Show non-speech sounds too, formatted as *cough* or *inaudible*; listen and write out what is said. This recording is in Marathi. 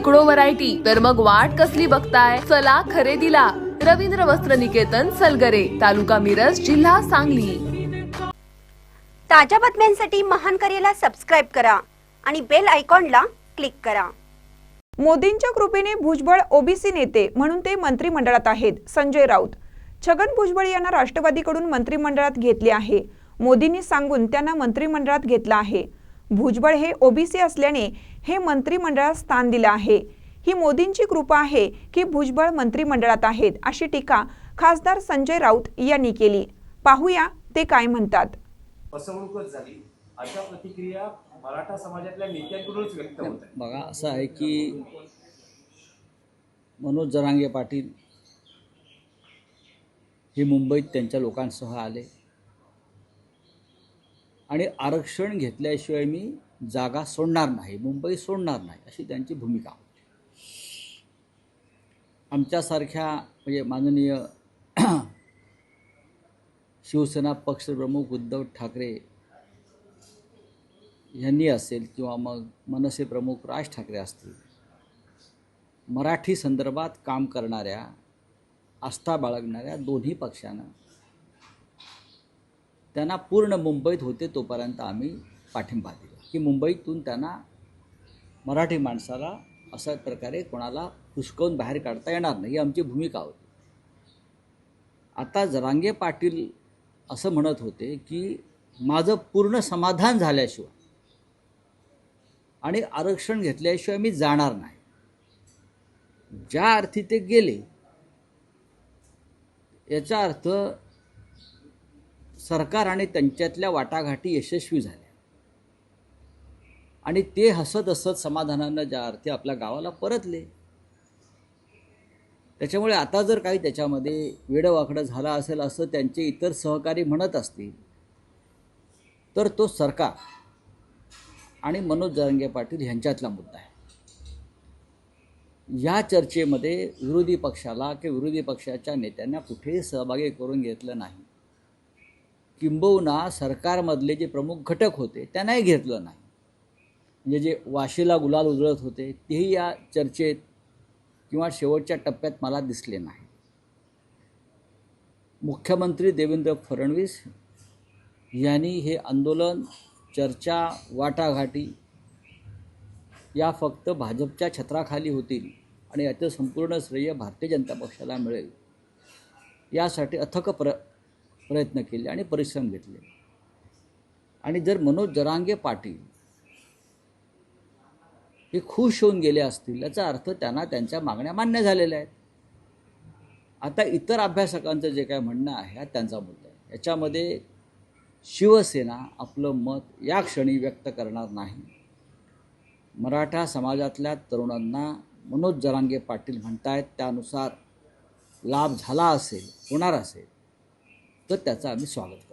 शेकडो व्हरायटी तर मग वाट कसली बघताय? चला खरेदीला. रवींद्र वस्त्र निकेतन सलगरे तालुका मिरज जिल्हा सांगली. ताज्या बातम्यांसाठी महान करेला सबस्क्राईब करा आणि बेल आयकॉनला क्लिक करा. मोदींच्या कृपेने भुजबळ ओबीसी नेते म्हणून ते मंत्रिमंडळात आहेत संजय राऊत. छगन भुजबळ यांना राष्ट्रवादीकडून मंत्रिमंडळात घेतले आहे. मोदींनी सांगून त्यांना मंत्रिमंडळात घेतलं आहे. भुजबळ हे ओबीसी असल्याने हे मंत्रिमंडळात स्थान दिलं आहे. ही मोदींची कृपा आहे की भुजबळ मंत्रिमंडळात आहेत अशी टीका खासदार संजय राऊत यांनी केली. पाहूया ते काय म्हणतात. फसवणूकच झाली. अशा प्रतिक्रिया मराठा समाजातल्या नेत्यांकडूनच व्यक्त होत आहे बघा असं आहे की मनोज जरांगे पाटील हे मुंबईत त्यांच्या लोकांसह आले. आणि आरक्षण घेतल्याशिवाय मी जागा सोडणार नाही मुंबई सोडणार नाही अशी त्यांची भूमिका होती. आमच्यासारख्या म्हणजे माननीय *clears throat* शिवसेना पक्षप्रमुख उद्धव ठाकरे यांनी असेल किंवा मग मनसे प्रमुख राज ठाकरे असतील मराठी संदर्भात काम करणाऱ्या आस्था बाळगणाऱ्या दोन्ही पक्षानं त्यांना पूर्ण मुंबईत होते तोपर्यंत आम्ही पाठिंबा दिला. की मुंबईतून त्यांना मराठी माणसाला अशा प्रकारे कोणाला हुसकवून बाहेर काढता येणार नाही ही आमची भूमिका होती. आता जरांगे पाटील असं म्हणत होते की माझं पूर्ण समाधान झाल्याशिवाय आणि आरक्षण घेतल्याशिवाय मी जाणार नाही. ज्या अर्थी ते गेले याचा अर्थ सरकार आणि त्यांच्यातल्या वाटाघाटी यशस्वी झाल्या. आणि ते हसत हसत समाधानानं ज्या अर्थी आपल्या गावाला परतले. त्याच्यामुळे आता जर काही त्याच्यामध्ये वेडवाकडं झालं असेल असं त्यांचे इतर सहकारी म्हणत असतील तर तो सरकार आणि मनोज जरांगे पाटील यांच्यातला मुद्दा आहे. या चर्चेमध्ये विरोधी पक्षाला किंवा विरोधी पक्षाच्या नेत्यांना कुठेही सहभागी करून घेतलं नाही. किंबहुना सरकारमधले जे प्रमुख घटक होते त्यांनाही घेतलं नाही. म्हणजे जे वाशीला गुलाल उजळत होते तेही या चर्चेत किंवा शेवटच्या टप्प्यात मला दिसले नाही. मुख्यमंत्री देवेंद्र फडणवीस यांनी हे आंदोलन चर्चा वाटाघाटी या फक्त भाजपच्या छत्राखाली होतील आणि याचं संपूर्ण श्रेय भारतीय जनता पक्षाला मिळेल. यासाठी अथक प्र प्रयत्न केले आणि परिश्रम घेतले. आणि जर मनोज जरांगे पाटील हे खुश होऊन गेले असतील याचा अर्थ त्यांना त्यांच्या मागण्या मान्य झालेल्या आहेत. आता इतर अभ्यासकांचं जे काय म्हणणं आहे हा त्यांचा मुद्दा आहे. याच्यामध्ये शिवसेना आपलं मत या क्षणी व्यक्त करणार नाही. मराठा समाजातल्या तरुणांना मनोज जरांगे पाटील म्हणतायत त्यानुसार लाभ झाला असेल होणार असेल. तर त्याचं आम्ही स्वागत